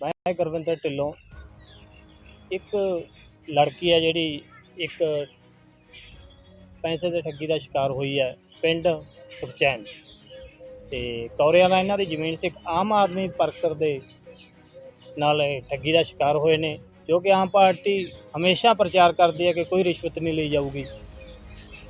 ਮੈਂ ਗੁਰਵਿੰਦਰ ਢਿੱਲੋਂ ਇੱਕ ਲੜਕੀ ਹੈ ਜਿਹੜੀ ਇੱਕ ਪੈਸੇ ਦੇ ਠੱਗੀ ਦਾ ਸ਼ਿਕਾਰ ਹੋਈ ਹੈ ਪਿੰਡ ਸੁਖਚੈਨ। ਤੇ ਕੌਰਿਆਂ ਦਾ ਇਹਨਾਂ ਦੀ ਜ਼ਮੀਨ ਸੀ, ਇੱਕ ਆਮ ਆਦਮੀ ਵਰਕਰ ਦੇ ਨਾਲ ਠੱਗੀ ਦਾ ਸ਼ਿਕਾਰ ਹੋਏ ਨੇ, ਜੋ ਕਿ ਆਮ ਪਾਰਟੀ ਹਮੇਸ਼ਾ ਪ੍ਰਚਾਰ ਕਰਦੀ ਹੈ ਕਿ ਕੋਈ ਰਿਸ਼ਵਤ ਨਹੀਂ ਲਈ ਜਾਊਗੀ।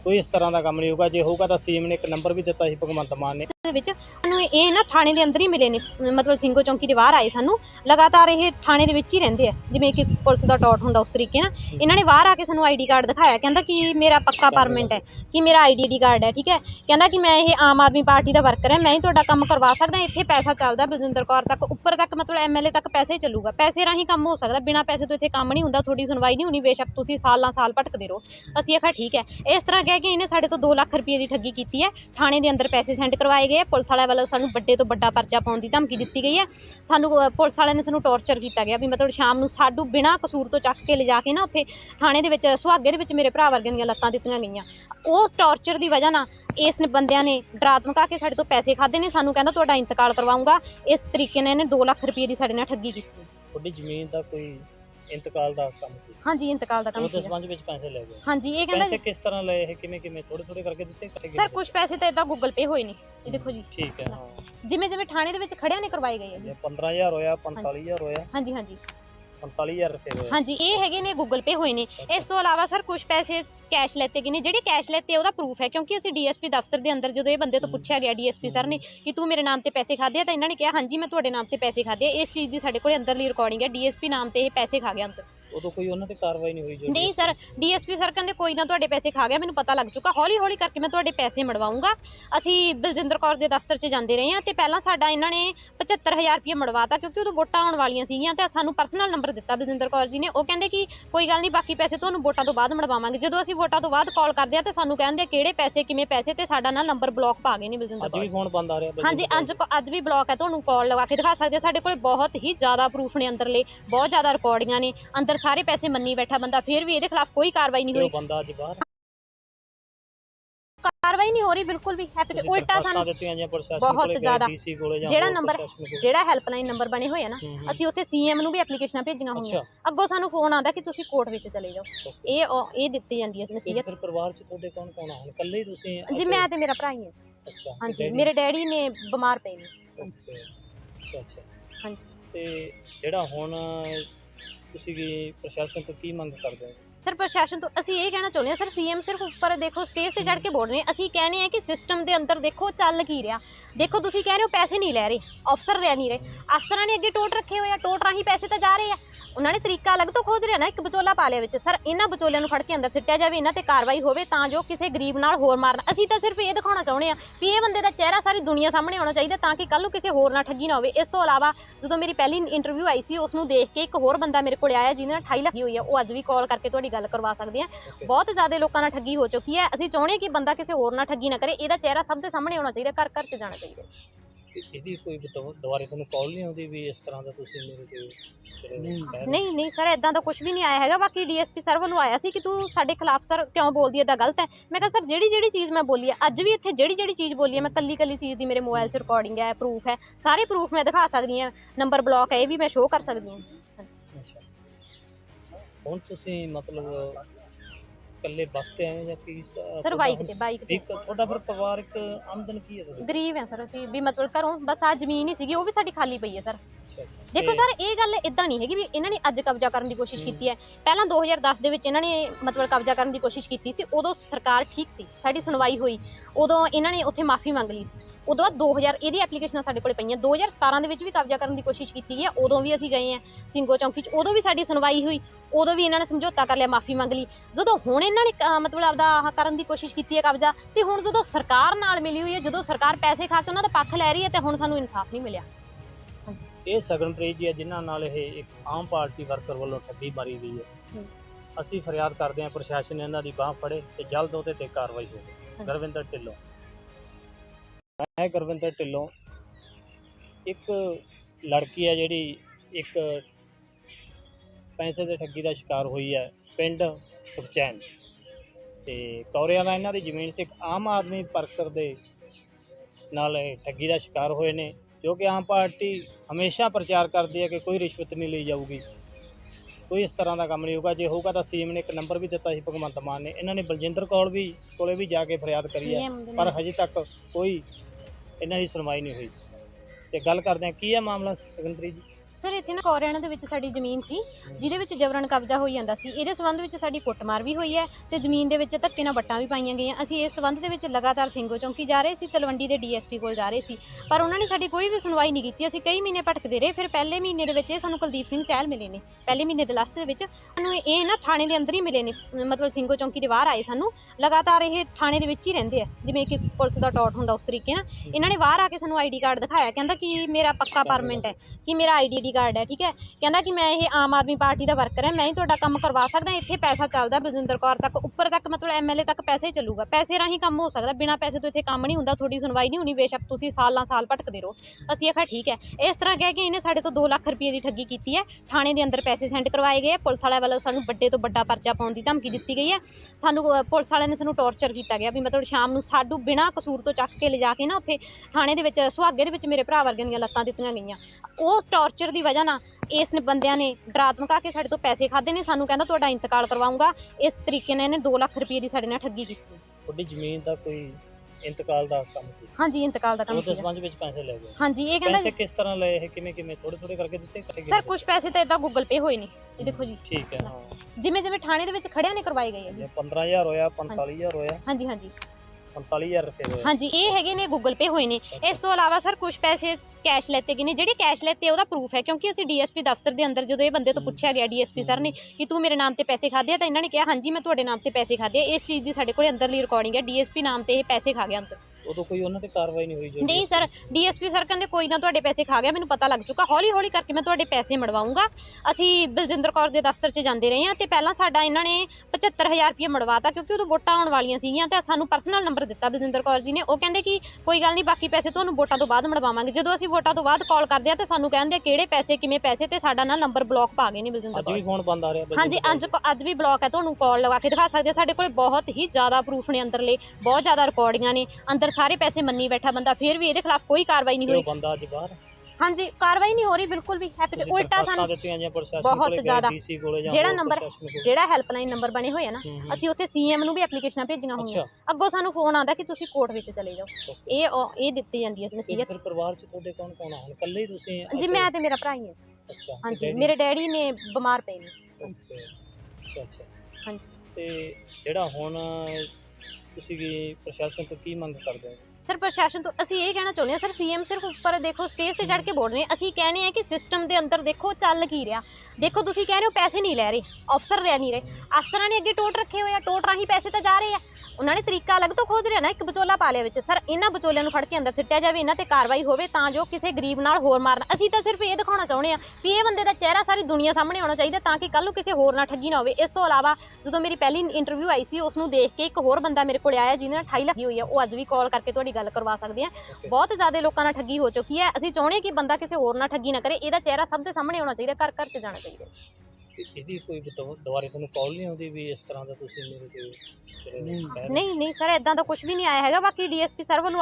ਕੋਈ ਇਸ ਤਰ੍ਹਾਂ ਦਾ ਕੰਮ ਨਹੀਂ ਹੋਊਗਾ, ਜੇ ਹੋਊਗਾ ਤਾਂ ਸੀਐਮ ਨੇ ਇੱਕ ਨੰਬਰ ਵੀ ਦਿੱਤਾ ਸੀ ਭਗਵੰਤ ਮਾਨ ਨੇ। ਦੇ ਵਿੱਚ। ਸਾਨੂੰ ਇਹ ਨਾ ਥਾਣੇ ਦੇ ਅੰਦਰ ਹੀ ਮਿਲੇ ਨੇ। ਮਤਲਬ ਸਿੰਘੋ ਚੌਂਕੀ ਦੇ ਬਾਹਰ ਆਏ ਸਾਨੂੰ। ਲਗਾਤਾਰ ਇਹ ਥਾਣੇ ਦੇ ਵਿੱਚ ਹੀ ਰਹਿੰਦੇ ਆ। ਜਿਵੇਂ ਕਿ ਪੁਲਿਸ ਦਾ ਟੌਟ ਹੁੰਦਾ ਉਸ ਤਰੀਕੇ ਨਾਲ। ਇਹਨਾਂ ਨੇ ਬਾਹਰ ਆ ਕੇ ਸਾਨੂੰ ਆਈਡੀ ਕਾਰਡ ਦਿਖਾਇਆ। ਕਹਿੰਦਾ ਕਿ ਮੇਰਾ ਪੱਕਾ ਪਰਮਿਟ ਹੈ। ਕਿ ਮੇਰਾ ਆਈਡੀ ਕਾਰਡ ਹੈ, ਠੀਕ ਹੈ? ਕਹਿੰਦਾ ਕਿ ਮੈਂ ਇਹ ਆਮ ਆਦਮੀ ਪਾਰਟੀ ਦਾ ਵਰਕਰ ਹੈ। ਮੈਂ ਹੀ ਤੁਹਾਡਾ ਕੰਮ ਕਰਵਾ ਸਕਦਾ। ਇੱਥੇ ਪੈਸਾ ਚੱਲਦਾ ਬਲਜਿੰਦਰ ਕੌਰ ਤੱਕ। ਉੱਪਰ ਤੱਕ ਮਤਲਬ ਐਮਐਲਏ ਤੱਕ ਪੈਸੇ ਹੀ ਚੱਲੂਗਾ। ਪੈਸੇ ਰਾਹੀਂ ਕੰਮ ਹੋ ਸਕਦਾ। ਬਿਨਾਂ ਪੈਸੇ ਤੋਂ ਇੱਥੇ ਕੰਮ ਨਹੀਂ ਹੁੰਦਾ। ਤੁਹਾਡੀ ਸੁਣਵਾਈ ਨਹੀਂ ਹੋਣੀ। ਬੇਸ਼ੱਕ ਤੁਸੀਂ ਸਾਲਾਂ ਸਾਲ ਭਟਕਦੇ ਰਹੋ। ਅਸੀਂ ਆਖਿਆ, ਠੀਕ ਹੈ। ਇਸ ਤਰ੍ਹਾਂ ਕਹਿ ਕੇ ਇਹਨੇ ਸਾਡੇ ਤੋਂ 2 ਲੱਖ ਰੁਪਏ ਦੀ ਠੱਗੀ ਕੀਤੀ ਹੈ। ਥਾਣੇ ਦੇ ਅੰਦਰ ਪੈਸੇ ਸੈਂਡ ਕਰਵਾਏ ਗਏ। ਆ ਪੁਲਿਸ ਵਾਲਿਆਂ ਵੱਲੋਂ ਸਾਨੂੰ ਵੱਡੇ ਤੋਂ ਵੱਡਾ ਪਰਚਾ ਪਾਉਣ ਦੀ ਧਮਕੀ ਦਿੱਤੀ ਗਈ ਹੈ। ਸਾਨੂੰ ਅ, ਪੁਲਿਸ ਵਾਲਿਆਂ ਨੇ ਸਾਨੂੰ ਟੌਰਚਰ ਕੀਤਾ ਗਿਆ ਵੀ ਮਤਲਬ ਸ਼ਾਮ ਨੂੰ ਸਾਡੂ ਬਿਨਾਂ ਕਸੂਰ ਤੋਂ ਚੱਕ ਕੇ ਲਿਜਾ ਕੇ ਨਾ ਉੱਥੇ ਥਾਣੇ ਦੇ ਵਿੱਚ ਸੁਹਾਗੇ ਦੇ ਵਿੱਚ ਮੇਰੇ ਭਰਾ ਵਰਗਿਆਂ ਦੀਆਂ ਲੱਤਾਂ ਦਿੱਤੀਆਂ ਗਈਆਂ। ਉਹ ਟੌਰਚਰ ਦੀ ਵਜ੍ਹਾ ਨਾਲ ਇਸ ਨੇ ਬੰਦਿਆਂ ਨੇ ਡਰਾ ਧਮਕਾ ਕੇ ਸਾਡੇ ਤੋਂ ਪੈਸੇ ਖਾਦੇ ਨੇ। ਸਾਨੂੰ ਕਹਿੰਦਾ ਤੁਹਾਡਾ ਇੰਤਕਾਲ ਕਰਵਾਉਂਗਾ। ਇਸ ਤਰੀਕੇ ਨਾਲ ਇਹਨੇ 2 ਲੱਖ ਰੁਪਏ ਦੀ ਸਾਡੇ ਨਾਲ ਠੱਗੀ ਕੀਤੀ। ਤੁਹਾਡੀ ਜ਼ਮੀਨ ਦਾ ਕੋਈ ਇੰਤਕਾਲ ਦਾ ਕੰਮ ਸੀ? ਹਾਂਜੀ ਇੰਤਕਾਲ ਦਾ ਕੰਮ ਉਸ ਸੀ ਸੰਬੰਧ ਵਿੱਚ ਪੈਸੇ ਲੈ ਗਏ? ਹਾਂਜੀ ਇਹ ਕਹਿੰਦਾ ਪੈਸੇ ਕਿਸ ਤਰ੍ਹਾਂ ਲਏ ਇਹ ਕਿਵੇਂ ਕਿਵੇਂ ਥੋੜੇ ਥੋੜੇ ਕਰਕੇ ਦਿੱਤੇ? ਇਕੱਠੇ ਸਰ? ਕੁਝ ਪੈਸੇ ਤਾਂ ਇਦਾਂ ਗੂਗਲ ਪੇ ਹੋਏ ਨੇ ਇਹ ਦੇਖੋ ਜੀ। ਠੀਕ ਹੈ ਹਾਂ। ਜਿਵੇਂ ਜਿਵੇਂ ਥਾਣੇ ਦੇ ਵਿੱਚ ਖੜਿਆਂ ਨੇ ਕਰਵਾਏ ਗਏ ਆ ਜੀ। ਜੇ 15000 ਹੋਇਆ 45000 ਹੋਇਆ। ਹਾਂਜੀ ਹਾਂਜੀ। 45000 ਰੁਪਏ ਹਾਂਜੀ ਇਹ ਹੈਗੇ ਨੇ ਗੂਗਲ ਪੇ ਹੋਏ ਨੇ। ਇਸ ਤੋਂ ਇਲਾਵਾ ਸਰ ਕੁਝ ਪੈਸੇ ਕੈਸ਼ ਲੈਤੇ ਗਏ ਨੇ। ਜਿਹੜੇ ਕੈਸ਼ ਲੈਤੇ ਉਹਦਾ ਪ੍ਰੂਫ ਹੈ ਕਿਉਂਕਿ ਅਸੀਂ ਡੀਐਸਪੀ ਦਫ਼ਤਰ ਦੇ ਅੰਦਰ ਜਦੋਂ ਇਹ ਬੰਦੇ ਤੋਂ। ਪੁੱਛਿਆ ਗਿਆ ਡੀਐਸਪੀ ਸਰ ਨੇ ਕਿ ਤੂੰ ਮੇਰੇ ਨਾਮ ਤੇ ਪੈਸੇ ਖਾਦੇ ਆ ਤਾਂ ਇਹਨਾਂ ਨੇ ਕਿਹਾ ਹਾਂਜੀ ਮੈਂ ਤੁਹਾਡੇ ਨਾਮ ਤੇ ਪੈਸੇ ਖਾਦੇ ਆ। ਇਸ ਚੀਜ਼ ਦੀ ਸਾਡੇ ਕੋਲ ਅੰਦਰਲੀ ਰਿਕਾਰਡਿੰਗ ਹੈ। ਡੀਐਸਪੀ ਨਾਮ ਤੇ ਇਹ ਪੈਸੇ ਖਾ ਗਿਆ ਅੰਦਰ। ਉਦੋਂ ਕੋਈ ਉਹਨਾਂ ਤੇ ਕਾਰਵਾਈ ਨਹੀਂ ਹੋਈ ਜੋ ਨਹੀਂ ਸਰ ਡੀਐਸਪੀ ਸਰ ਕਹਿੰਦੇ ਕੋਈ ਨਾ ਤੁਹਾਡੇ ਪੈਸੇ ਖਾ ਗਿਆ ਮੈਨੂੰ ਪਤਾ ਲੱਗ ਚੁੱਕਾ। ਹੌਲੀ ਹੌਲੀ ਕਰਕੇ ਮੈਂ ਤੁਹਾਡੇ ਪੈਸੇ ਮੜਵਾਉਂਗਾ। ਅਸੀਂ ਬਲਜਿੰਦਰ ਕੌਰ ਦੇ ਦਫ਼ਤਰ 'ਚ ਜਾਂਦੇ ਰਹੇ ਹਾਂ ਤੇ ਪਹਿਲਾਂ ਸਾਡਾ ਇਹਨਾਂ ਨੇ 75000 ਰੁਪਏ ਮੜਵਾਤਾ ਕਿਉਂਕਿ ਉਦੋਂ ਵੋਟਾਂ ਆਉਣ ਵਾਲੀਆਂ ਸੀਗੀਆਂ ਤੇ ਸਾਨੂੰ ਪਰਸਨਲ ਨੰਬਰ ਦਿੱਤਾ ਬਲਜਿੰਦਰ ਕੌਰ ਜੀ ਨੇ। ਉਹ ਕਹਿੰਦੇ ਕਿ ਕੋਈ ਗੱਲ ਨਹੀਂ ਬਾਕੀ ਪੈਸੇ ਤੁਹਾਨੂੰ ਵੋਟਾਂ ਤੋਂ ਬਾਅਦ ਮੜਵਾਵਾਂਗੇ। ਜਦੋਂ ਅਸੀਂ ਵੋਟਾਂ ਤੋਂ ਬਾਅਦ ਕਾਲ ਕਰਦੇ ਆ ਤੇ ਸਾਨੂੰ ਕਹਿੰਦੇ ਕਿਹੜੇ ਪੈਸੇ ਕਿਵੇਂ ਪੈਸੇ ਤੇ ਸਾਡਾ ਨਾ ਨੰਬਰ ਬਲੌਕ ਪਾ ਗਏ ਨੇ ਬਲਜਿੰਦਰ ਅੱਜ ਕੌਰ ਵੀ ਫੋਨ ਬੰਦ ਆ ਰਿਹਾ ਬਲਜਿੰਦਰ ਹਾਂਜੀ ਕੌਰ ਅੱਜ ਅੱਜ ਵੀ ਬਲੌਕ ਹੈ ਤੁਹਾਨੂੰ ਕਾਲ ਲਗਾ ਕੇ ਦਿਖਾ ਸਕਦੇ ਆ ਸਾਡੇ ਕੋਲੇ ਬਹੁਤ ਹੀ ਜ਼ਿਆਦਾ ਪ੍ਰੂਫ ਨੇ ਅੰਦਰਲੇ ਬਹੁਤ ਜ਼ਿਆਦਾ ਰਿਕਾਰਡਿੰਗਾਂ ਨੇ। ਅੰਦਰ ਸਾਰੇ ਪੈਸੇ ਮੰਨੀ ਬੈਠਾ ਬੰਦਾ ਫਿਰ ਵੀ ਇਹਦੇ ਖਿਲਾਫ ਕੋਈ ਕਾਰਵਾਈ ਨਹੀਂ ਤੇ ਹੋਈ ਬੰਦਾ ਅੱਜ ਬਾਹਰ ਕਾਰਵਾਈ ਨਹੀਂ ਹੋ ਰਹੀ ਬਿਲਕੁਲ ਵੀ। ਹੈਪੀ ਤੁਸੀਂ ਉਲਟਾ ਸਾਨੂੰ ਦਿੱਤੀਆਂ ਜਾਂ ਪ੍ਰਸ਼ਾਸਨ ਬਹੁਤ ਜ਼ਿਆਦਾ। ਜਿਹੜਾ ਨੰਬਰ-? ਜਿਹੜਾ ਹੈਲਪਲਾਈਨ ਨੰਬਰ ਬਣੇ ਹੋਏ ਆ ਨਾ ਹੂੰ, ਹੂੰ। ਅਸੀਂ ਉੱਥੇ ਸੀਐਮ ਨੂੰ ਵੀ ਐਪਲੀਕੇਸ਼ਨਾਂ ਭੇਜੀਆਂ ਹੋਈਆਂ। ਅੱਗੋਂ ਸਾਨੂੰ ਫੋਨ ਆਉਂਦਾ ਕਿ ਤੁਸੀਂ ਕੋਰਟ ਵਿੱਚ ਚਲੇ ਜਾਓ। ਇਹ ਇਹ ਦਿੱਤੀ ਜਾਂਦੀ ਹੈ ਤੇ ਨਸੀਹਤ। ਫਿਰ ਪਰਿਵਾਰ ਚ ਤੁਹਾਡੇ ਕੌਣ ਕੌਣ ਆ? ਇਕੱਲੇ ਹੀ ਤੁਸੀਂ ਜੀ ਮੈਂ ਤੇ ਮੇਰਾ ਭਰਾ ਹੀ ਹਾਂ। ਅੱਛਾ ਤੇ ਹਾਂਜੀ? ਮੇਰੇ ਡੈਡੀ ਨੇ ਬਿਮਾਰ ਪਏ ਨੇ। ਅੱਛਾ ਅੱਛਾ। ਹਾਂਜੀ। ਤੇ ਜਿਹੜਾ ਹੁਣ ਤੁਸੀਂ ਵੀ ਪ੍ਰਸ਼ਾਸਨ ਤੋਂ ਕੀ ਮੰਗ ਕਰਦੇ ਹੋ? ਸਰ, ਪ੍ਰਸ਼ਾਸਨ ਤੋਂ ਅਸੀਂ ਇਹ ਕਹਿਣਾ ਚਾਹੁੰਦੇ ਹਾਂ, ਸਰ, ਸੀਐਮ ਸਿਰਫ ਉੱਪਰ ਦੇਖੋ, ਸਟੇਜ ਤੇ ਚੜ੍ਹ ਕੇ ਬੋਲ ਰਹੇ ਨੇ ਅਸੀਂ ਕਹਿੰਦੇ ਆ ਕਿ ਸਿਸਟਮ ਦੇ ਅੰਦਰ ਦੇਖੋ, ਚੱਲ ਕੀ ਰਿਹਾ। ਦੇਖੋ, ਤੁਸੀਂ ਕਹਿ ਰਹੇ ਹੋ ਪੈਸੇ ਨਹੀਂ ਲੈ ਰਹੇ ਅਫਸਰ ਲੈ ਨਹੀਂ ਰਹੇ। ਅਫਸਰਾਂ ਨੇ ਅੱਗੇ ਟੋਟ ਰੱਖੇ ਹੋਏ ਆ, ਟੋਟ ਰਾਹੀਂ ਪੈਸੇ ਤਾਂ ਜਾ ਰਹੇ ਆ। ਉਹਨਾਂ ਨੇ ਤਰੀਕਾ ਅਲੱਗ ਤੋਂ ਖੋਜ ਰਿਹਾ ਨਾ ਇੱਕ ਵਿਚੋਲਾ ਪਾ ਲਿਆ ਵਿੱਚ। ਸਰ ਇਹਨਾਂ ਵਿਚੋਲਿਆਂ ਨੂੰ ਫੜ ਕੇ ਅੰਦਰ ਸਿੱਟਿਆ ਜਾਵੇ ਇਹਨਾਂ ਤੇ ਕਾਰਵਾਈ ਹੋਵੇ ਤਾਂ ਜੋ ਕਿਸੇ ਗਰੀਬ ਨਾਲ ਹੋਰ ਮਾਰਨ। ਅਸੀਂ ਤਾਂ ਸਿਰਫ ਇਹ ਦਿਖਾਉਣਾ ਚਾਹੁੰਦੇ ਆ ਵੀ ਇਹ ਬੰਦੇ ਦਾ ਚਿਹਰਾ ਸਾਰੀ ਦੁਨੀਆ ਸਾਹਮਣੇ ਆਉਣਾ ਚਾਹੀਦਾ ਤਾਂ ਕਿ ਕੱਲ ਨੂੰ ਕਿਸੇ ਹੋਰ ਨਾਲ ਠੱਗੀ ਨਾ ਹੋਵੇ। ਇਸ ਤੋਂ ਇਲਾਵਾ ਜਦੋਂ ਮੇਰੀ ਪਹਿਲੀ ਇੰਟਰਵਿਊ ਆਈ ਸੀ ਉਸ ਨੂੰ ਦੇਖ ਕੇ ਇੱਕ ਹੋਰ ਬੰਦਾ ਮੇਰੇ ਕੋਲ ਆਇਆ ਜਿਹਦੇ ਨਾਲ 28 ਲੱਗੀ ਹੋਈ ਆ। ਉਹ ਅੱਜ ਵੀ ਕਾਲ ਕਰਕੇ ਤੁਹਾਡੀ ਗੱਲ ਕਰਵਾ ਸਕਦੇ ਆ. ਬਹੁਤ ਜ਼ਿਆਦਾ ਲੋਕਾਂ ਨਾਲ ਠੱਗੀ ਹੋ ਚੁੱਕੀ ਹੈ। ਅਸੀਂ ਚਾਹੁੰਦੇ ਹਾਂ ਕਿ ਬੰਦਾ ਕਿਸੇ ਹੋਰ ਨਾਲ ਠੱਗੀ ਨਾ ਕਰੇ। ਇਹਦਾ ਚਿਹਰਾ ਸਭ ਦੇ ਸਾਹਮਣੇ ਆਉਣਾ ਚਾਹੀਦਾ ਘਰ ਘਰ 'ਚ ਜਾਣਾ ਚਾਹੀਦਾ। ਇਹਦੀ ਕੋਈ ਬਤੌ- ਦੁਬਾਰੇ ਤੁਹਾਨੂੰ ਕਾਲ ਨਹੀਂ ਆਉਂਦੀ ਵੀ ਇਸ ਤਰ੍ਹਾਂ ਦਾ ਤੁਸੀਂ ਮੇਰੇ ਤੇ ਕਹਿ ਰਹੇ? ਨਹੀਂ ਨਹੀਂ ਸਰ ਇਦਾਂ ਦਾ ਕੁਝ ਵੀ ਨਹੀਂ ਆਇਆ ਹੈਗਾ। ਬਾਕੀ ਡੀਐਸਪੀ ਸਰ ਵੱਲੋਂ ਆਇਆ ਸੀ ਕਿ ਤੂੰ ਸਾਡੇ ਖਿਲਾਫ ਸਰ ਕਿਉਂ ਬੋਲਦੀ ਐ ਦਾ ਗਲਤ ਹੈ? ਮੈਂ ਕਿਹਾ ਸਰ ਜਿਹੜੀ ਜਿਹੜੀ ਚੀਜ਼ ਮੈਂ ਬੋਲੀ ਹੈ ਅੱਜ ਵੀ ਇੱਥੇ ਜਿਹੜੀ ਜਿਹੜੀ ਚੀਜ਼ ਬੋਲੀ ਹੈ ਮੈਂ ਕੱਲੀ ਕੱਲੀ ਚੀਜ਼ ਦੀ ਮੇਰੇ ਮੋਬਾਈਲ 'ਚ ਰਿਕਾਰਡਿੰਗ ਹੈ ਪ੍ਰੂਫ ਹੈ ਸਾਰੇ ਪ੍ਰੂਫ ਮੈਂ ਦਿਖਾ ਸਕਦੀ ਹਾਂ। ਨੰਬਰ ਬਲੌਕ ਹੈ ਇਹ ਵੀ ਮੈਂ ਸ਼ੋਅ ਕਰ ਸਕਦੀ ਹਾਂ। ਅੱਛਾ। ਹੁਣ ਤੁਸੀਂ ਮਤਲਬ ਇਕੱਲੇ ਬੱਸ ਤੇ ਆਏ ਹੋ ਜਾਂ ਕੀ ਸਰ ਬਾਈਕ ਤੇ ਬਾਈਕ ਤੇ। ਠੀਕ ਤੁਹਾਡਾ ਫਿਰ ਪਰਿਵਾਰਕ ਆਮਦਨ ਕੀ ਹੈ ਤੁਹਾਡੀ? ਗਰੀਬ ਹੈ ਸਰ ਅਸੀਂ ਵੀ ਮਤਲਬ ਘਰੋਂ ਬਸ ਆ ਜ਼ਮੀਨ ਹੀ ਸੀਗੀ ਉਹ ਵੀ ਸਾਡੀ ਖਾਲੀ ਪਈ ਹੈ ਸਰ ਦੇਖੋ ਸਰ ਇਹ ਗੱਲ ਇਦਾਂ ਨਹੀਂ ਹੈਗੀ ਵੀ ਇਹਨਾਂ ਨੇ ਅੱਜ ਕਬਜ਼ਾ ਕਰਨ ਦੀ ਕੋਸ਼ਿਸ਼। ਕੀਤੀ ਹੈ। ਪਹਿਲਾਂ 2010 ਦੇ ਵਿੱਚ ਇਹਨਾਂ ਨੇ ਮਤਲਬ ਕਬਜ਼ਾ ਕਰਨ ਦੀ ਕੋਸ਼ਿਸ਼ ਕੀਤੀ ਸੀ ਉਦੋਂ ਸਰਕਾਰ ਠੀਕ ਸੀ ਸਾਡੀ ਸੁਣਵਾਈ ਹੋਈ। ਉਦੋਂ ਇਹਨਾਂ ਨੇ ਉੱਥੇ ਮਾਫੀ ਮੰਗ ਲਈ। ਉਦੋਂ ਬਾਅਦ 2000 ਇਹਦੀ ਐਪਲੀਕੇਸ਼ਨਾਂ ਸਾਡੇ ਕੋਲੇ ਪਈਆਂ। 2017 ਦੇ ਵਿੱਚ ਵੀ ਕਬਜ਼ਾ ਕਰਨ ਦੀ ਕੋਸ਼ਿਸ਼ ਕੀਤੀ ਹੈ। ਉਦੋਂ ਵੀ ਅਸੀਂ ਗਏ ਆ ਸਿੰਗੋ ਚੌਂਕੀ 'ਚ। ਉਦੋਂ ਵੀ ਸਾਡੀ ਸੁਣਵਾਈ ਹੋਈ। ਉਦੋਂ ਵੀ ਇਹਨਾਂ ਨੇ ਸਮਝੌਤਾ ਕਰ ਲਿਆ ਮਾਫੀ ਮੰਗ ਲਈ। ਜਦੋਂ ਹੁਣ ਇਹਨਾਂ ਨੇ ਮਤਲਬ ਆਪਦਾ ਆਹ ਕਰਨ ਦੀ ਕੋਸ਼ਿਸ਼ ਕੀਤੀ ਹੈ ਕਬਜ਼ਾ ਤੇ ਹੁਣ ਜਦੋਂ ਸਰਕਾਰ ਨਾਲ ਮਿਲੀ ਹੋਈ ਹੈ ਜਦੋਂ ਸਰਕਾਰ ਪੈਸੇ ਖਾ ਕੇ ਉਹਨਾਂ ਦਾ ਪੱਖ ਲੈ ਰਹੀ ਹੈ ਤੇ ਹੁਣ ਸਾਨੂੰ ਇਨਸਾਫ ਨਹੀਂ ਮਿਲਿਆ। ਇਹ ਸਗਨਪ੍ਰੀਤ ਜੀ ਹੈ ਜਿਨ੍ਹਾਂ ਨਾਲ ਇਹ ਇੱਕ ਆਮ ਪਾਰਟੀ ਵਰਕਰ ਵੱਲੋਂ ਠੱਗੀ ਮਾਰੀ ਗਈ ਹੈ। ਅਸੀਂ ਫਰਿਆਦ ਕਰਦੇ ਹਾਂ ਪ੍ਰਸ਼ਾਸਨ ਇਹਨਾਂ ਦੀ ਬਾਹ ਫੜੇ ਤੇ ਜਲਦ ਉਹਦੇ ਤੇ ਕਾਰਵਾਈ ਹੋਵੇ। ਗੁਰਵਿੰਦਰ ਢਿੱਲੋਂ। ਮੈਂ ਗੁਰਵਿੰਦਰ ਢਿੱਲੋਂ। ਇੱਕ ਲੜਕੀ ਹੈ ਜਿਹੜੀ ਇੱਕ ਪੈਸੇ ਦੇ ਠੱਗੀ ਦਾ ਸ਼ਿਕਾਰ ਹੋਈ ਹੈ ਪਿੰਡ ਸੁਖਚੈਨ। ਤੇ ਕੌਰਿਆਂ ਦਾ ਇਹਨਾਂ ਦੀ ਜ਼ਮੀਨ ਸੀ ਇੱਕ ਆਮ ਆਦਮੀ ਵਰਕਰ ਦੇ ਨਾਲ ਠੱਗੀ ਦਾ ਸ਼ਿਕਾਰ ਹੋਏ ਨੇ, ਜੋ ਕਿ ਆਮ ਪਾਰਟੀ ਹਮੇਸ਼ਾ ਪ੍ਰਚਾਰ ਕਰਦੀ ਹੈ ਕਿ ਕੋਈ ਰਿਸ਼ਵਤ ਨਹੀਂ ਲਈ ਜਾਊਗੀ। ਕੋਈ ਇਸ ਤਰ੍ਹਾਂ ਦਾ ਕੰਮ ਨਹੀਂ ਹੋਊਗਾ। ਜੇ ਹੋਊਗਾ ਤਾਂ ਸੀਐਮ ਨੇ ਇੱਕ ਨੰਬਰ ਵੀ ਦਿੱਤਾ ਸੀ ਭਗਵੰਤ ਮਾਨ ਨੇ। ਇਹਨਾਂ ਨੇ ਬਲਜਿੰਦਰ ਕੌਰ ਵੀ ਕੋਲੇ ਵੀ ਜਾ ਕੇ ਫਰਿਆਦ ਕਰੀ ਹੈ ਪਰ। ਹਜੇ ਤੱਕ ਕੋਈ ਇਹਨਾਂ ਦੀ ਸੁਣਵਾਈ ਨਹੀਂ ਹੋਈ। ਤੇ ਗੱਲ ਕਰਦੇ ਹਾਂ ਕੀ ਹੈ ਮਾਮਲਾ ਸੈਕੰਡਰੀ ਜੀ? ਸਰ ਇੱਥੇ ਨਾ ਕੋਰਿਆਣਾ ਦੇ ਵਿੱਚ ਸਾਡੀ ਜ਼ਮੀਨ ਸੀ ਜਿਹਦੇ ਵਿੱਚ ਜਬਰਨ ਕਬਜ਼ਾ ਹੋਈ ਜਾਂਦਾ ਸੀ। ਇਹਦੇ ਸਬੰਧ ਵਿੱਚ ਸਾਡੀ ਕੁੱਟਮਾਰ ਵੀ ਹੋਈ ਹੈ ਤੇ ਜ਼ਮੀਨ ਦੇ ਵਿੱਚ ਧੱਕੇ ਨਾਲ ਵੱਟਾਂ ਵੀ ਪਾਈਆਂ ਗਈਆਂ। ਅਸੀਂ ਇਸ ਸਬੰਧ ਦੇ ਵਿੱਚ ਲਗਾਤਾਰ ਸਿੰਘੋ ਚੌਂਕੀ ਜਾ ਰਹੇ ਸੀ ਤਲਵੰਡੀ ਦੇ ਡੀਐਸਪੀ ਕੋਲ ਜਾ ਰਹੇ ਸੀ। ਪਰ ਉਹਨਾਂ ਨੇ ਸਾਡੀ ਕੋਈ ਵੀ ਸੁਣਵਾਈ ਨਹੀਂ ਕੀਤੀ। ਅਸੀਂ ਕਈ ਮਹੀਨੇ ਭਟਕਦੇ ਰਹੇ ਫਿਰ ਪਹਿਲੇ ਮਹੀਨੇ ਦੇ ਵਿੱਚ ਇਹ ਸਾਨੂੰ ਕੁਲਦੀਪ ਸਿੰਘ ਚਹਿਲ ਮਿਲੇ ਨੇ। ਪਹਿਲੇ ਮਹੀਨੇ ਦੇ ਲਾਸਟ ਦੇ ਵਿੱਚ ਸਾਨੂੰ ਇਹ ਨਾ ਥਾਣੇ ਦੇ ਅੰਦਰ ਹੀ ਮਿਲੇ ਨੇ। ਮਤਲਬ ਸਿੰਘੋ ਚੌਂਕੀ ਦੇ ਬਾਹਰ ਆਏ ਸਾਨੂੰ। ਲਗਾਤਾਰ ਇਹ ਥਾਣੇ ਦੇ ਵਿੱਚ ਹੀ ਰਹਿੰਦੇ ਆ। ਜਿਵੇਂ ਕਿ ਪੁਲਿਸ ਦਾ ਟੌਟ ਹੁੰਦਾ ਉਸ ਤਰੀਕੇ ਨਾਲ। ਇਹਨਾਂ ਨੇ ਬਾਹਰ ਆ ਕੇ ਸਾਨੂੰ ਆਈਡੀ ਕਾਰਡ ਦਿਖਾਇਆ। ਕਹਿੰਦਾ ਕਿ ਮੇਰਾ ਪੱਕਾ ਪਰਮਿਟ ਹੈ ਕਿ ਮੇਰਾ ਆਈਡੀ ਗਾਰਡ ਹੈ ਠੀਕ ਹੈ? ਕਹਿੰਦਾ ਕਿ ਮੈਂ ਇਹ ਆਮ ਆਦਮੀ ਪਾਰਟੀ ਦਾ ਵਰਕਰ ਹੈ ਮੈਂ ਹੀ ਤੁਹਾਡਾ ਕੰਮ ਕਰਵਾ ਸਕਦਾ, ਇੱਥੇ ਪੈਸਾ ਚੱਲਦਾ ਬਲਜਿੰਦਰ ਕੌਰ ਤੱਕ, ਉੱਪਰ ਤੱਕ ਮਤਲਬ ਐਮਐਲਏ ਤੱਕ ਪੈਸੇ ਚੱਲੂਗਾ। ਪੈਸੇ ਰਾਹੀਂ ਕੰਮ ਹੋ ਸਕਦਾ, ਬਿਨਾਂ ਪੈਸੇ ਤੋਂ ਇੱਥੇ ਕੰਮ ਨਹੀਂ ਹੁੰਦਾ, ਤੁਹਾਡੀ ਸੁਣਵਾਈ ਨਹੀਂ ਹੋਣੀ, ਬੇਸ਼ੱਕ ਤੁਸੀਂ ਸਾਲਾਂ ਸਾਲ ਭਟਕਦੇ ਰਹੋ। ਅਸੀਂ ਆਖਿਆ, ਠੀਕ ਹੈ। ਇਸ ਤਰ੍ਹਾਂ ਕਹਿ ਕੇ ਇਹਨੇ ਸਾਡੇ ਤੋਂ 2 ਲੱਖ ਰੁਪਏ ਦੀ ਠੱਗੀ ਕੀਤੀ ਹੈ। ਥਾਣੇ ਦੇ ਅੰਦਰ ਪੈਸੇ ਸੈਂਡ ਕਰਵਾਏ ਗਏ ਆ। ਪੁਲਿਸ ਵਾਲਿਆਂ ਵੱਲੋਂ ਸਾਨੂੰ ਵੱਡੇ ਤੋਂ ਵੱਡਾ ਪਰਚਾ ਪਾਉਣ ਦੀ ਧਮਕੀ ਦਿੱਤੀ ਗਈ ਹੈ। ਸਾਨੂੰ ਪੁਲਿਸ ਵਾਲਿਆਂ ਨੇ ਸਾਨੂੰ ਟੌਰਚਰ ਕੀਤਾ ਗਿਆ ਵੀ ਮਤਲਬ ਸ਼ਾਮ ਨੂੰ ਸਾਡੂ ਬਿਨਾਂ ਕਸੂਰ ਤੋਂ ਚੱਕ ਕੇ ਲਿਜਾ ਕੇ ਨਾ ਉੱਥੇ ਥਾਣੇ ਦੇ ਵਿੱਚ, ਸੁਹਾਗੇ ਦੇ ਵਿੱਚ ਮੇਰੇ ਭਰਾ ਵਰਗਿਆਂ ਦੀਆਂ ਲੱਤਾਂ ਦਿੱਤੀਆਂ ਗਈਆਂ। ਉਹ ਟੌਰਚਰ ਦੀ ਵਜ੍ਹਾ ਨਾਲ ਇਸ ਬੰਦਿਆਂ ਨੇ ਡਰਾ ਧਮਕਾ ਕੇ ਸਾਡੇ ਤੋਂ ਪੈਸੇ ਖਾਦੇ ਨੇ ਸਾਨੂੰ ਕਹਿੰਦਾ ਤੁਹਾਡਾ ਇੰਤਕਾਲ ਕਰਵਾਉਂਗਾ। ਇਸ ਤਰੀਕੇ ਨਾਲ ਇਹਨੇ 2 ਲੱਖ ਰੁਪਏ ਦੀ ਸਾਡੇ ਨਾਲ ਠੱਗੀ ਕੀਤੀ। ਤੁਹਾਡੀ ਜ਼ਮੀਨ ਦਾ ਕੋਈ ਇੰਤਕਾਲ ਦਾ ਕੰਮ ਸੀ? ਹਾਂਜੀ ਇੰਤਕਾਲ ਦਾ ਕੰਮ ਉਹਦੇ ਸੀ ਸੰਬੰਧ ਵਿੱਚ ਪੈਸੇ ਲੈ ਗਏ? ਹਾਂਜੀ ਇਹ ਕਹਿੰਦਾ ਪੈਸੇ ਕਿਸ ਤਰ੍ਹਾਂ ਲਏ ਇਹ? ਕਿਵੇਂ ਕਿਵੇਂ? ਥੋੜੇ ਥੋੜੇ ਕਰਕੇ ਦਿੱਤੇ? ਸਰ? ਕੁਝ ਪੈਸੇ ਤਾਂ ਇਦਾਂ ਗੂਗਲ ਪੇ ਹੋਏ ਨੇ। ਇਹ ਦੇਖੋ ਜੀ। ਠੀਕ ਹੈ ਹਾਂ। ਜਿਵੇਂ ਜਿਵੇਂ ਥਾਣੇ ਦੇ ਵਿੱਚ ਖੜਿਆਂ ਨੇ ਕਰਵਾਏ ਗਏ ਆ ਜੇ। 15000 ਹੋਇਆ 45000 ਹੋਇਆ। ਹਾਂਜੀ ਹਾਂਜੀ। 45000 ਰੁਪਏ ਹਾਂਜੀ ਇਹ ਹੈਗੇ ਨੇ ਗੂਗਲ ਪੇ ਹੋਏ ਨੇ। ਇਸ ਤੋਂ ਇਲਾਵਾ ਸਰ ਕੁਝ ਪੈਸੇ ਕੈਸ਼ ਲੈਤੇ ਗਏ ਨੇ। ਜਿਹੜੇ ਕੈਸ਼ ਲੈਤੇ ਉਹਦਾ ਪ੍ਰੂਫ ਹੈ ਕਿਉਂਕਿ ਅਸੀਂ ਡੀਐਸਪੀ ਦਫ਼ਤਰ ਦੇ ਅੰਦਰ ਜਦੋਂ ਇਹ ਬੰਦੇ ਤੋਂ ਪੁੱਛਿਆ ਗਿਆ ਡੀਐਸਪੀ ਸਰ ਨੇ ਕਿ ਤੂੰ ਮੇਰੇ ਨਾਮ ਤੇ ਪੈਸੇ ਖਾਦੇ ਆ ਤਾਂ ਇਹਨਾਂ ਨੇ ਕਿਹਾ ਹਾਂਜੀ ਮੈਂ ਤੁਹਾਡੇ ਨਾਮ ਤੇ ਪੈਸੇ ਖਾਦੇ ਆ। ਇਸ ਚੀਜ਼ ਦੀ ਸਾਡੇ ਕੋਲੇ ਅੰਦਰਲੀ ਰਿਕਾਰਡਿੰਗ ਹੈ। ਡੀਐਸਪੀ ਨਾਮ ਤੇ ਇਹ ਪੈਸੇ ਖਾ ਗਿਆ ਅੰਦਰ। ਉਦੋਂ ਕੋਈ ਉਹਨਾਂ ਤੇ ਕਾਰਵਾਈ ਨਹੀਂ ਹੋਈ ਜੋ ਨਹੀਂ ਸਰ ਡੀਐਸਪੀ ਸਰ ਕਹਿੰਦੇ ਕੋਈ ਨਾ ਤੁਹਾਡੇ ਪੈਸੇ ਖਾ ਗਿਆ ਮੈਨੂੰ ਪਤਾ ਲੱਗ ਚੁੱਕਾ। ਹੌਲੀ ਹੌਲੀ ਕਰਕੇ ਮੈਂ ਤੁਹਾਡੇ ਪੈਸੇ ਮੜਵਾਉਂਗਾ। ਅਸੀਂ ਬਲਜਿੰਦਰ ਕੌਰ ਦੇ ਦਫ਼ਤਰ 'ਚ ਜਾਂਦੇ ਰਹੇ ਹਾਂ ਤੇ ਪਹਿਲਾਂ ਸਾਡਾ ਇਹਨਾਂ ਨੇ 75000 ਰੁਪਏ ਮੜਵਾਤਾ ਕਿਉਂਕਿ ਉਦੋਂ ਵੋਟਾਂ ਆਉਣ ਵਾਲੀਆਂ ਸੀਗੀਆਂ ਤੇ ਸਾਨੂੰ ਪਰਸਨਲ ਨੰਬਰ ਦਿੱਤਾ ਬਲਜਿੰਦਰ ਕੌਰ ਜੀ ਨੇ। ਉਹ ਕਹਿੰਦੇ ਕਿ ਕੋਈ ਗੱਲ ਨਹੀਂ ਬਾਕੀ ਪੈਸੇ ਤੁਹਾਨੂੰ ਵੋਟਾਂ ਤੋਂ ਬਾਅਦ ਮੜਵਾਵਾਂਗੇ। ਜਦੋਂ ਅਸੀਂ ਵੋਟਾਂ ਤੋਂ ਬਾਅਦ ਕਾਲ ਕਰਦੇ ਆ ਤੇ ਸਾਨੂੰ ਕਹਿੰਦੇ ਕਿਹੜੇ ਪੈਸੇ ਕਿਵੇਂ ਪੈਸੇ ਤੇ ਸਾਡਾ ਨਾ ਨੰਬਰ ਬਲੌਕ ਪਾ ਗਏ ਨੇ ਬਲਜਿੰਦਰ ਅੱਜ ਕੌਰ ਵੀ ਫੋਨ ਬੰਦ ਆ ਰਿਹਾ ਹਾਂਜੀ ਕੌਰ ਅੱਜ ਅੱਜ ਵੀ ਬਲੌਕ ਹੈ ਤੁਹਾਨੂੰ ਕਾਲ ਲਗਾ ਕੇ ਦਿਖਾ ਸਕਦੇ ਆ ਸਾਡੇ ਕੋਲੇ ਬਹੁਤ ਹੀ ਜ਼ਿਆਦਾ ਪ੍ਰੂਫ ਨੇ ਅੰਦਰਲੇ ਬਹੁਤ ਜ਼ਿਆਦਾ ਰਿਕਾਰਡਿੰਗਾਂ ਨੇ। ਅੰਦਰ ਸਾਰੇ ਪੈਸੇ ਮੰਨੀ ਬੈਠਾ ਬੰਦਾ ਫਿਰ ਵੀ ਇਹਦੇ ਖਿਲਾਫ ਕੋਈ ਕਾਰਵਾਈ ਨਹੀਂ ਤੇ ਹੋਈ। ਬੰਦਾ ਅੱਜ ਬਾਹਰ? ਹਾਂਜੀ ਕਾਰਵਾਈ ਨਹੀਂ ਹੋ ਰਹੀ ਬਿਲਕੁਲ ਵੀ। ਹੈਪੀ ਤੁਸੀਂ ਉਲਟਾ ਸਾਨੂੰ ਬਹੁਤ ਜ਼ਿਆਦਾ। ਜਿਹੜਾ ਨੰਬਰ? ਜਿਹੜਾ ਹੈਲਪਲਾਈਨ ਨੰਬਰ ਬਣੇ ਹੋਏ ਆ ਨਾ ਹੂੰ, ਹੂੰ। ਅਸੀਂ ਉੱਥੇ ਸੀਐਮ ਨੂੰ ਵੀ ਐਪਲੀਕੇਸ਼ਨਾਂ ਭੇਜੀਆਂ ਹੋਈਆਂ। ਅੱਗੋਂ ਸਾਨੂੰ ਫੋਨ ਆਉਂਦਾ ਕਿ ਤੁਸੀਂ ਕੋਰਟ ਵਿੱਚ ਚਲੇ ਜਾਓ. ਇਹ ਇਹ ਦਿੱਤੀ ਜਾਂਦੀ ਹੈ ਤੇ ਨਸੀਹਤ। ਫਿਰ ਪਰਿਵਾਰ ਚ ਤੁਹਾਡੇ ਕੌਣ ਕੌਣ ਆ? ਇਕੱਲੇ ਹੀ ਤੁਸੀਂ ਆ? ਜੀ ਤੇ- ਮੈਂ ਤੇ ਮੇਰਾ ਭਰਾ ਹੀ ਹਾਂ ਜੀ। ਅੱਛਾ ਤੇ ਹਾਂਜੀ? ਮੇਰੇ ਡੈਡੀ ਨੇ ਬਿਮਾਰ ਪਏ ਨੇ। ਅੱਛਾ ਅੱਛਾ। ਹਾਂਜੀ। ਤੇ ਜਿਹੜਾ ਹੁਣ ਤੁਸੀਂ ਕੀ ਪ੍ਰਸ਼ਾਸਨ ਤੋਂ ਕੀ ਮੰਗ ਕਰਦੇ ਹੋ? ਸਰ, ਪ੍ਰਸ਼ਾਸਨ ਤੋਂ ਅਸੀਂ ਇਹ ਕਹਿਣਾ ਚਾਹੁੰਦੇ ਹਾਂ, ਸਰ, ਸੀਐਮ ਸਿਰਫ ਉੱਪਰ ਦੇਖੋ, ਸਟੇਜ ਤੇ ਚੜ ਕੇ ਬੋਲ ਰਹੇ ਨੇ ਅਸੀਂ ਕਹਿੰਦੇ ਆ ਕਿ ਸਿਸਟਮ ਦੇ ਅੰਦਰ ਦੇਖੋ, ਚੱਲ ਕੀ ਰਿਹਾ। ਦੇਖੋ, ਤੁਸੀਂ ਕਹਿ ਰਹੇ ਹੋ ਪੈਸੇ ਨਹੀਂ ਲੈ ਰਹੇ ਅਫਸਰ ਰਹਿ ਨਹੀਂ ਰਹੇ। ਅਫਸਰਾਂ ਨੇ ਅੱਗੇ ਟੋਟ ਰੱਖੇ ਹੋਏ ਆ, ਟੋਟ ਰਾਹੀਂ ਪੈਸੇ ਤਾਂ ਜਾ ਰਹੇ ਆ। ਉਹਨਾਂ ਨੇ ਤਰੀਕਾ ਅਲੱਗ ਤੋਂ ਖੋਜ ਰਿਹਾ ਨਾ, ਇੱਕ ਵਿਚੋਲਾ ਪਾ ਲਿਆ ਵਿੱਚ। ਸਰ, ਇਹਨਾਂ ਵਿਚੋਲਿਆਂ ਨੂੰ ਫੜ ਕੇ ਅੰਦਰ ਸਿੱਟਿਆ ਜਾਵੇ, ਇਹਨਾਂ ਤੇ ਕਾਰਵਾਈ ਹੋਵੇ ਤਾਂ ਜੋ ਕਿਸੇ ਗਰੀਬ ਨਾਲ ਹੋਰ ਮਾਰਨ। ਅਸੀਂ ਤਾਂ ਸਿਰਫ ਇਹ ਦਿਖਾਉਣਾ ਚਾਹੁੰਦੇ ਆ ਵੀ ਇਹ ਬੰਦੇ ਦਾ ਚਿਹਰਾ ਸਾਰੀ ਦੁਨੀਆ ਸਾਹਮਣੇ ਆਉਣਾ ਚਾਹੀਦਾ ਤਾਂ ਕਿ ਕੱਲ ਨੂੰ ਕਿਸੇ ਹੋਰ ਨਾਲ ਠੱਗੀ ਨਾ ਹੋਵੇ। ਇਸ ਤੋਂ ਇਲਾਵਾ ਜਦੋਂ ਮੇਰੀ ਪਹਿਲੀ ਇੰਟਰਵਿਊ ਆਈ ਸੀ, ਉਸ ਨੂੰ ਦੇਖ ਕੇ ਇੱਕ ਹੋਰ ਬੰਦਾ ਮੇਰੇ ਕੋਲ ਆਇਆ ਜਿਹਦੇ ਨਾਲ 28 ਲੱਗੀ ਹੋਈ ਆ ਉਹ ਅੱਜ ਵੀ ਕਾਲ ਕਰਕੇ ਤੁਹਾਡੀ ਗੱਲ ਕਰਵਾ ਸਕਦੇ ਆ। ਬਹੁਤ ਜ਼ਿਆਦਾ ਲੋਕਾਂ ਨਾਲ ਠੱਗੀ ਹੋ ਚੁੱਕੀ ਹੈ ਅਸੀਂ ਚਾਹੁੰਦੇ ਕਿ ਬੰਦਾ ਕਿਸੇ ਹੋਰ ਨਾਲ ਠੱਗੀ ਨਾ ਕਰੇ। ਇਹਦਾ ਚਿਹਰਾ ਸਭ ਦੇ ਸਾਹਮਣੇ ਆਉਣਾ ਚਾਹੀਦਾ ਘਰ ਘਰ 'ਚ ਜਾਣਾ ਚਾਹੀਦਾ ਇਹਦੀ ਕੋਈ ਦੁਬਾਰੇ ਤੁਹਾਨੂੰ ਕਾਲ ਨਹੀਂ ਆਉਂਦੀ ਵੀ ਇਸ ਤਰ੍ਹਾਂ ਦਾ ਤੁਸੀਂ ਮੇਰੇ ਤੇ ਹੋ। ਨਹੀਂ ਨਹੀਂ ਸਰ ਇਦਾਂ ਦਾ ਕੁਝ ਵੀ ਨਹੀਂ ਆਇਆ ਹੈਗਾ। ਬਾਕੀ ਡੀਐਸਪੀ ਸਰ ਵੱਲੋਂ